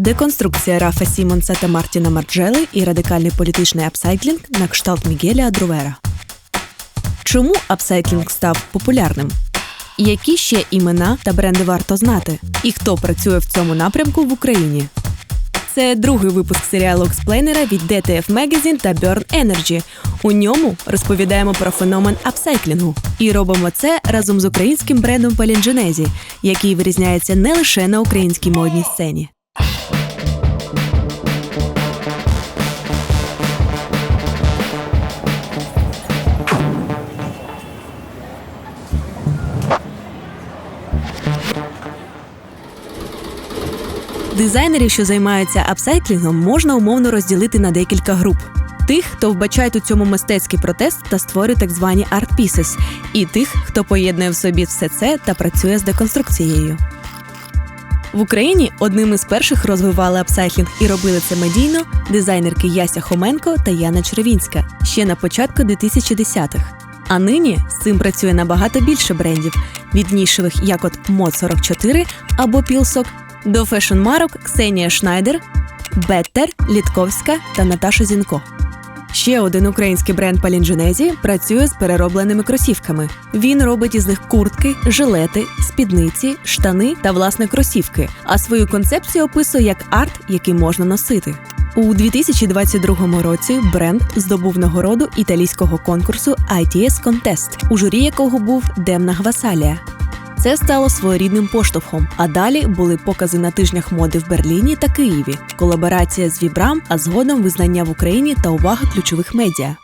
Деконструкція Рафа Сімонса та Мартіна Марджели і радикальний політичний апсайклінг на кшталт Мігеля Адрувера. Чому апсайклінг став популярним? Які ще імена та бренди варто знати? І хто працює в цьому напрямку в Україні? Це другий випуск серіалу експлейнера від DTF Magazine та Burn Energy. У ньому розповідаємо про феномен апсайклінгу. І робимо це разом з українським брендом Palingenesi, який вирізняється не лише на українській модній сцені. Дизайнерів, що займаються апсайклінгом, можна умовно розділити на декілька груп. Тих, хто вбачають у цьому мистецький протест та створює так звані pieces, і тих, хто поєднує в собі все це та працює з деконструкцією. В Україні одним із перших розвивали апсайклінг і робили це медійно дизайнерки Яся Хоменко та Яна Червінська ще на початку 2010-х. А нині з цим працює набагато більше брендів від нішевих, як от Мод 44 або Пілсок, до фешн-марок Ксенія Шнайдер, Беттер, Літковська та Наташа Зінко. Ще один український бренд Palingenesi працює з переробленими кросівками. Він робить із них куртки, жилети, спідниці, штани та власне кросівки. А свою концепцію описує як арт, який можна носити. У 2022 році бренд здобув нагороду італійського конкурсу ITS Contest, у журі якого був Демна Гвасалія. Це стало своєрідним поштовхом. А далі були покази на тижнях моди в Берліні та Києві, колаборація з Вібрам, а згодом визнання в Україні та увага ключових медіа.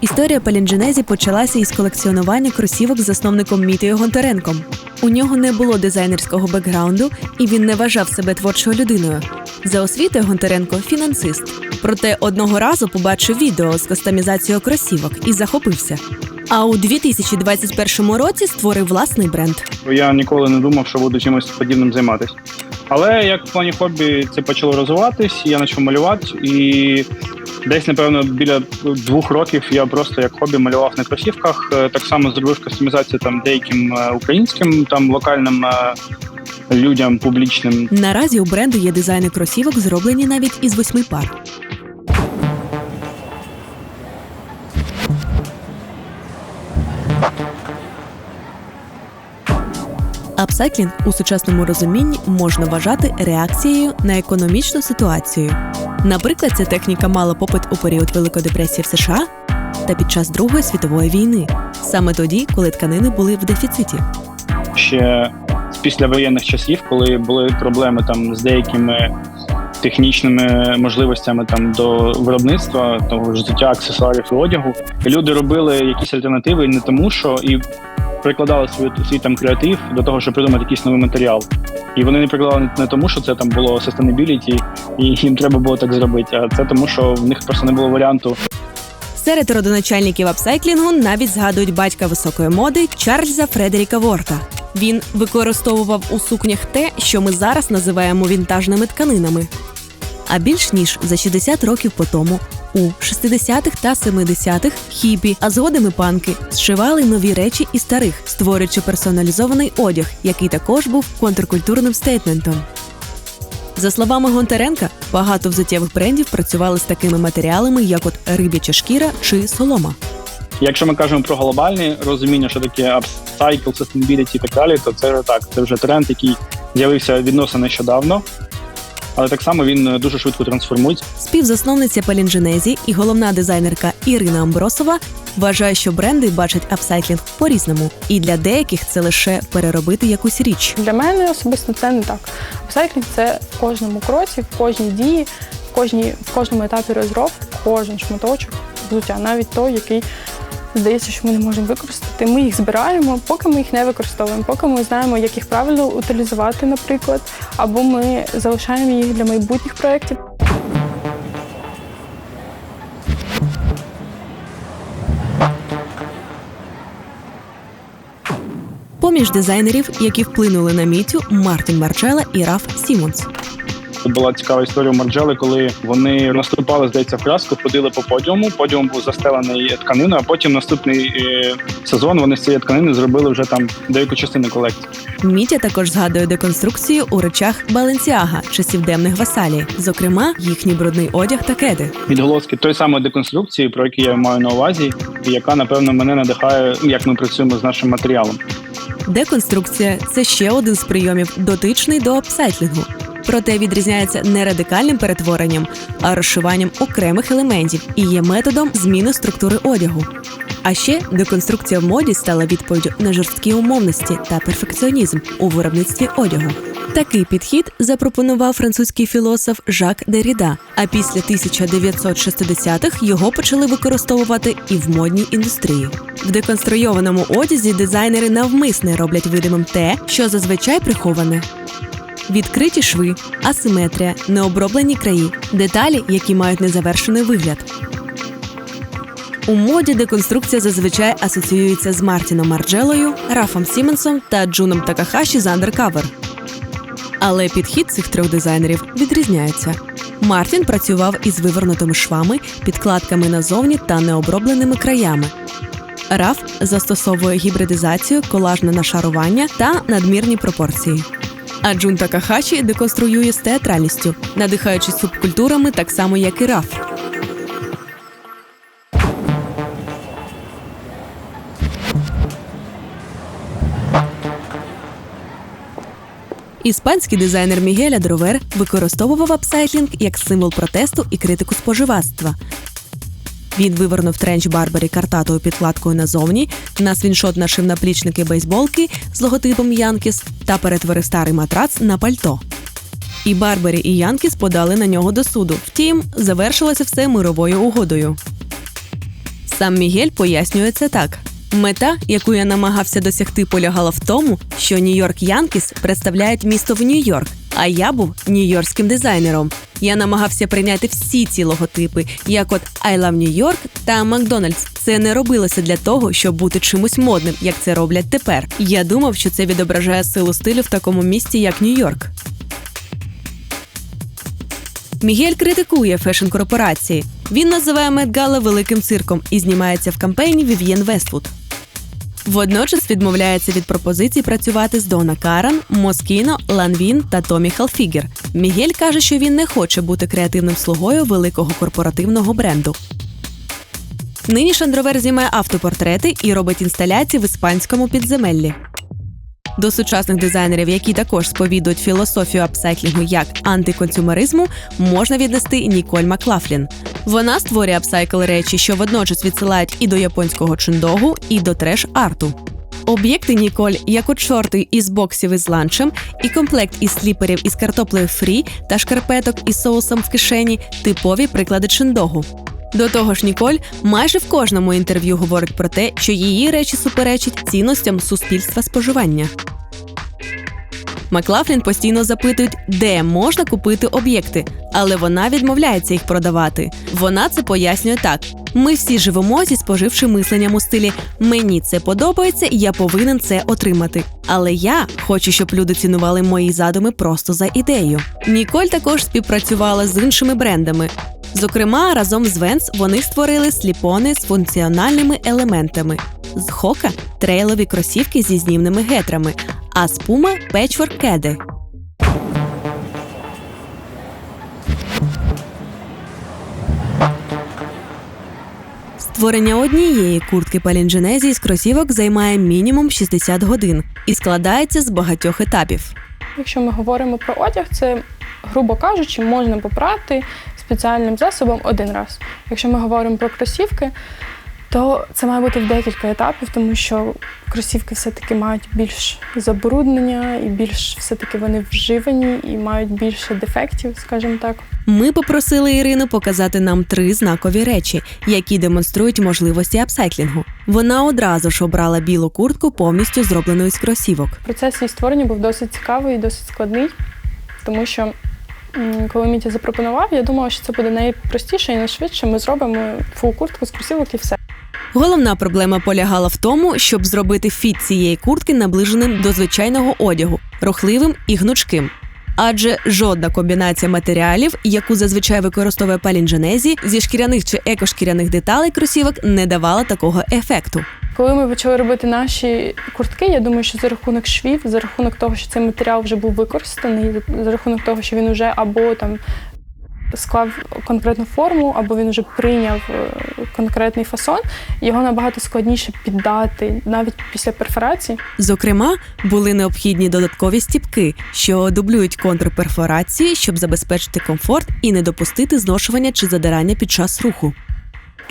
Історія Паліндженезі почалася із колекціонування кросівок з засновником Мітою Гонтаренком. У нього не було дизайнерського бекграунду, і він не вважав себе творчою людиною. За освітою Гонтаренко фінансист. Проте одного разу побачив відео з кастомізацією кросівок і захопився. А у 2021 році створив власний бренд. Я ніколи не думав, що буду чимось подібним займатися. Але як в плані хобі це почало розвиватись, я почав малювати, і десь, напевно, біля двох років я просто як хобі малював на кросівках. Е, Так само зробив кастомізацію там деяким е, українським, там локальним е, людям публічним. Наразі у бренду є дизайни кросівок, зроблені навіть із восьми пар. Апсайклінг у сучасному розумінні можна вважати реакцією на економічну ситуацію. Наприклад, ця техніка мала попит у період Великої депресії в США та під час Другої світової війни, саме тоді, коли тканини були в дефіциті. Ще з післявоєнних часів, коли були проблеми там з деякими технічними можливостями там до виробництва того ж взуття, аксесуарів і одягу, люди робили якісь альтернативи не тому, що і прикладали свій, свій там креатив до того, щоб придумати якийсь новий матеріал. І вони не прикладали не тому, що це там було sustainability, і їм треба було так зробити, а це тому, що в них просто не було варіанту Серед родоначальників апсайклінгу навіть згадують батька високої моди Чарльза Фредеріка Ворта. Він використовував у сукнях те, що ми зараз називаємо вінтажними тканинами. А більш ніж за 60 років по тому, у 60-х та 70-х хіпі, а згодом і панки зшивали нові речі із старих, створюючи персоналізований одяг, який також був контркультурним стейтментом. За словами Гонтаренка, багато взуттєвих брендів працювали з такими матеріалами, як от риб'яча шкіра чи солома. Якщо ми кажемо про глобальне розуміння, що таке апсайкл, sustainability і так далі, то це так, це вже тренд, який з'явився відносно нещодавно, але так само він е, дуже швидко трансформується. Співзасновниця Палінженезі і головна дизайнерка Ірина Амбросова вважає, що бренди бачать апсайклінг по-різному, і для деяких це лише переробити якусь річ. Для мене особисто це не так. Апсайклінг – це в кожному кроці, в кожній дії, в, кожній, в кожному етапі розробки, кожен шматочок взуття, навіть той, який здається, що ми не можемо використати. Ми їх збираємо, поки ми їх не використовуємо, поки ми знаємо, як їх правильно утилізувати, наприклад, або ми залишаємо їх для майбутніх проєктів. Поміж дизайнерів, які вплинули на мітю, Мартін Марчела і Раф Сімонс. Це була цікава історія у Марджели, коли вони наступали, здається, в краску, ходили по подіуму. Подіум був застелений тканиною, а потім наступний е, сезон вони з цієї тканини зробили вже там деяку частину колекції. Мітя також згадує деконструкцію у речах Баленсіага часів демних васалій, зокрема їхній брудний одяг та кеди. Відголоски той самої деконструкції, про які я маю на увазі, і яка напевно мене надихає, як ми працюємо з нашим матеріалом. Деконструкція це ще один з прийомів, дотичний до апсайклінгу. Проте відрізняється не радикальним перетворенням, а розшиванням окремих елементів і є методом зміни структури одягу. А ще деконструкція в моді стала відповіддю на жорсткі умовності та перфекціонізм у виробництві одягу. Такий підхід запропонував французький філософ Жак Деріда. А після 1960-х його почали використовувати і в модній індустрії. В деконструйованому одязі дизайнери навмисне роблять видимим те, що зазвичай приховане. Відкриті шви, асиметрія, необроблені краї, деталі, які мають незавершений вигляд. У моді деконструкція зазвичай асоціюється з Мартіном Марджелою, Рафом Сіменсом та Джуном Такахаші з Undercover. Але підхід цих трьох дизайнерів відрізняється. Мартін працював із вивернутими швами, підкладками назовні та необробленими краями. Раф застосовує гібридизацію, колажне нашарування та надмірні пропорції. А Джун Такахаші деконструює з театральністю, надихаючись субкультурами так само, як і Раф. Іспанський дизайнер Мігель Адровер використовував апсайклінг як символ протесту і критику споживацтва. Він вивернув тренч Барбарі картатою підкладкою назовні, на свіншот нашив наплічники бейсболки з логотипом Янкіс та перетворив старий матрац на пальто. І Барбарі і Янкіс подали на нього до суду. Втім, завершилося все мировою угодою. Сам Мігель пояснює це так. Мета, яку я намагався досягти, полягала в тому, що Нью-Йорк Янкіс представляють місто в Нью-Йорк, а я був нью-йоркським дизайнером. Я намагався прийняти всі ці логотипи, як от I Love New York та Макдональдс. Це не робилося для того, щоб бути чимось модним, як це роблять тепер. Я думав, що це відображає силу стилю в такому місті, як Нью-Йорк. Мігель критикує фешн-корпорації. Він називає Медгала великим цирком і знімається в кампейні Вів'єн Вествуд. Водночас відмовляється від пропозицій працювати з Дона Каран, Москіно, Ланвін та Томі Халфігер. Мігель каже, що він не хоче бути креативним слугою великого корпоративного бренду. Нині Шандровер знімає автопортрети і робить інсталяції в іспанському підземеллі. До сучасних дизайнерів, які також сповідують філософію апсайклінгу як антиконсюмеризму, можна віднести Ніколь Маклафлін. Вона створює апсайкл речі, що водночас відсилають і до японського чиндогу, і до треш-арту. Об'єкти Ніколь, як от шорти із боксів із ланчем, і комплект із сліперів із картоплею фрі та шкарпеток із соусом в кишені типові приклади чиндогу. До того ж, Ніколь майже в кожному інтерв'ю говорить про те, що її речі суперечать цінностям суспільства споживання. Маклафлін постійно запитують, де можна купити об'єкти, але вона відмовляється їх продавати. Вона це пояснює так: ми всі живемо зі споживчим мисленням у стилі Мені це подобається, я повинен це отримати. Але я хочу, щоб люди цінували мої задуми просто за ідею. Ніколь також співпрацювала з іншими брендами. Зокрема, разом з Венс вони створили сліпони з функціональними елементами. З Хока трейлові кросівки зі знімними гетрами, а з Пума печворк кеди. Створення однієї куртки паліндженезії з кросівок займає мінімум 60 годин і складається з багатьох етапів. Якщо ми говоримо про одяг, це, грубо кажучи, можна попрати спеціальним засобом один раз. Якщо ми говоримо про кросівки, то це має бути в декілька етапів, тому що кросівки все-таки мають більш забруднення і більш все-таки вони вживані і мають більше дефектів, скажімо так. Ми попросили Ірину показати нам три знакові речі, які демонструють можливості апсайклінгу. Вона одразу ж обрала білу куртку, повністю зроблену із кросівок. Процес її створення був досить цікавий і досить складний, тому що коли Мітя запропонував, я думала, що це буде найпростіше і найшвидше. Ми зробимо фул куртку з кросівок і все. Головна проблема полягала в тому, щоб зробити фіт цієї куртки наближеним до звичайного одягу, рухливим і гнучким. Адже жодна комбінація матеріалів, яку зазвичай використовує палінженезі, зі шкіряних чи екошкіряних деталей кросівок не давала такого ефекту. Коли ми почали робити наші куртки, я думаю, що за рахунок швів, за рахунок того, що цей матеріал вже був використаний, за рахунок того, що він вже або там склав конкретну форму, або він вже прийняв е, конкретний фасон, його набагато складніше піддати навіть після перфорації. Зокрема, були необхідні додаткові стіпки, що дублюють контур перфорації, щоб забезпечити комфорт і не допустити зношування чи задирання під час руху.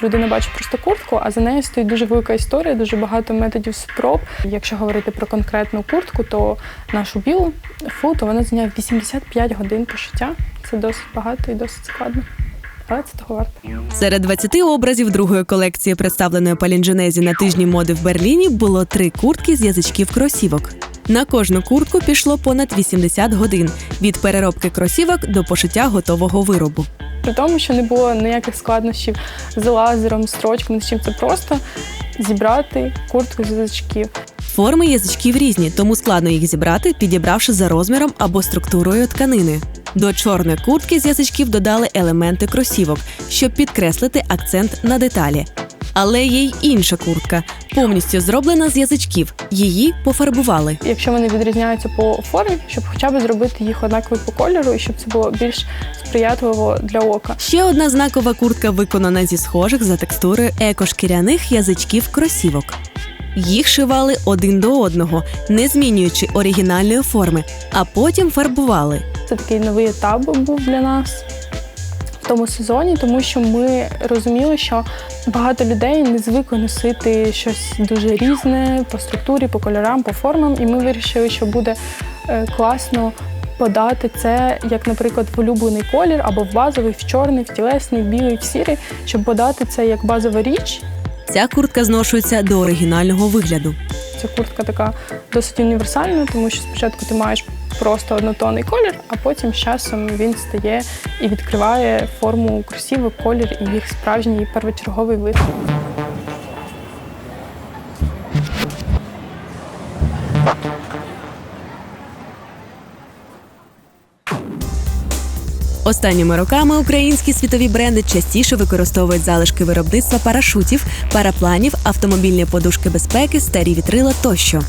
Людина бачить просто куртку, а за нею стоїть дуже велика історія, дуже багато методів спроб. Якщо говорити про конкретну куртку, то нашу білу фу, то вона зайняла 85 годин пошиття. Це досить багато і досить складно. Але це того варто. Серед 20 образів другої колекції, представленої Паліндженезі на тижні моди в Берліні, було три куртки з язичків кросівок. На кожну куртку пішло понад 80 годин від переробки кросівок до пошиття готового виробу. При тому, що не було ніяких складнощів з лазером, строчками, з чим це просто зібрати куртку з язичків. Форми язичків різні, тому складно їх зібрати, підібравши за розміром або структурою тканини. До чорної куртки з язичків додали елементи кросівок, щоб підкреслити акцент на деталі. Але є й інша куртка, повністю зроблена з язичків. Її пофарбували. Якщо вони відрізняються по формі, щоб хоча б зробити їх однакові по кольору, і щоб це було більш сприятливо для ока. Ще одна знакова куртка виконана зі схожих за текстурою екошкіряних язичків кросівок. Їх шивали один до одного, не змінюючи оригінальної форми, а потім фарбували. Це такий новий етап був для нас в тому сезоні, тому що ми розуміли, що багато людей не звикли носити щось дуже різне по структурі, по кольорам, по формам, і ми вирішили, що буде е, класно. Подати це, як, наприклад, в улюблений колір або в базовий, в чорний, в тілесний, в білий, в сірий, щоб подати це як базова річ. Ця куртка зношується до оригінального вигляду. Ця куртка така досить універсальна, тому що спочатку ти маєш просто однотонний колір, а потім з часом він стає і відкриває форму кросівок, колір і їх справжній первочерговий вид. Останніми роками українські світові бренди частіше використовують залишки виробництва парашутів, парапланів, автомобільні подушки безпеки, старі вітрила тощо.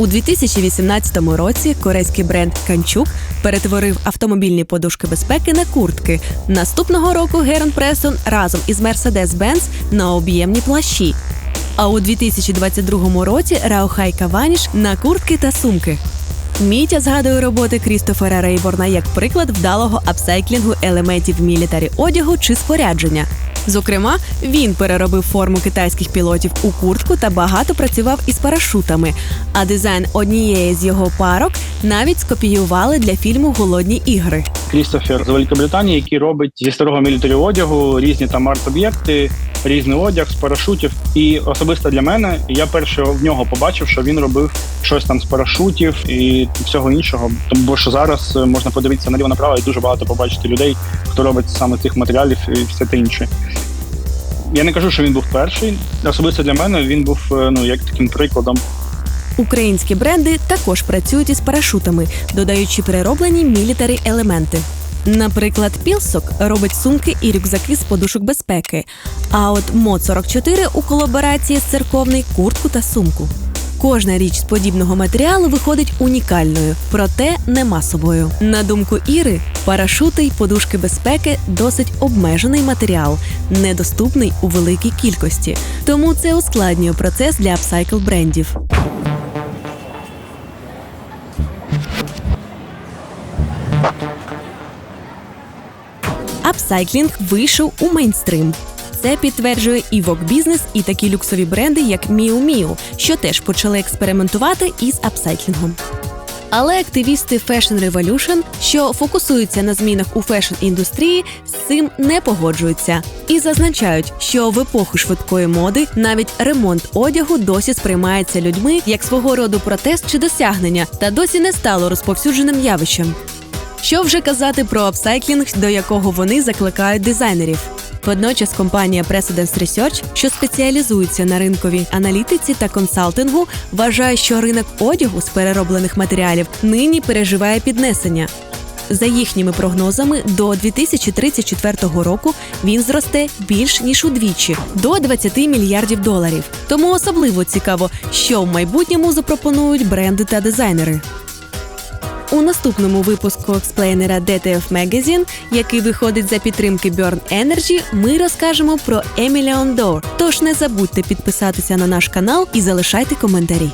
У 2018 році корейський бренд Канчук перетворив автомобільні подушки безпеки на куртки. Наступного року Герон Престон разом із Mercedes-Benz на об'ємні плащі. А у 2022 році Раухай Каваніш на куртки та сумки. Мітя згадує роботи Крістофера Рейборна як приклад вдалого апсайклінгу елементів мілітарі одягу чи спорядження. Зокрема, він переробив форму китайських пілотів у куртку та багато працював із парашутами. А дизайн однієї з його парок навіть скопіювали для фільму Голодні ігри. Крістофер з Великобританії, який робить зі старого мілітарі одягу різні там арт-об'єкти, різний одяг з парашутів. І особисто для мене я перше в нього побачив, що він робив щось там з парашутів і всього іншого. Тому що зараз е, можна подивитися наліво направо і дуже багато побачити людей, хто робить саме цих матеріалів і все те інше. Я не кажу, що він був перший. Особисто для мене він був е, ну як таким прикладом Українські бренди також працюють із парашутами, додаючи перероблені мілітарі елементи. Наприклад, Пілсок робить сумки і рюкзаки з подушок безпеки. А от Мод 44 у колаборації з церковний куртку та сумку. Кожна річ з подібного матеріалу виходить унікальною, проте не масовою. На думку Іри, парашути й подушки безпеки досить обмежений матеріал, недоступний у великій кількості. Тому це ускладнює процес для апсайкл брендів. Апсайклінг вийшов у мейнстрим. Це підтверджує і Business, і такі люксові бренди, як Miu Miu, що теж почали експериментувати із апсайклінгом. Але активісти Fashion Revolution, що фокусуються на змінах у фешн-індустрії, з цим не погоджуються і зазначають, що в епоху швидкої моди навіть ремонт одягу досі сприймається людьми як свого роду протест чи досягнення, та досі не стало розповсюдженим явищем. Що вже казати про апсайклінг, до якого вони закликають дизайнерів? Водночас компанія Precedence Research, що спеціалізується на ринковій аналітиці та консалтингу, вважає, що ринок одягу з перероблених матеріалів нині переживає піднесення. За їхніми прогнозами, до 2034 року він зросте більш ніж удвічі до 20 мільярдів доларів. Тому особливо цікаво, що в майбутньому запропонують бренди та дизайнери. У наступному випуску експлейнера DTF Magazine, який виходить за підтримки Burn Energy, ми розкажемо про Emilion Door. Тож не забудьте підписатися на наш канал і залишайте коментарі.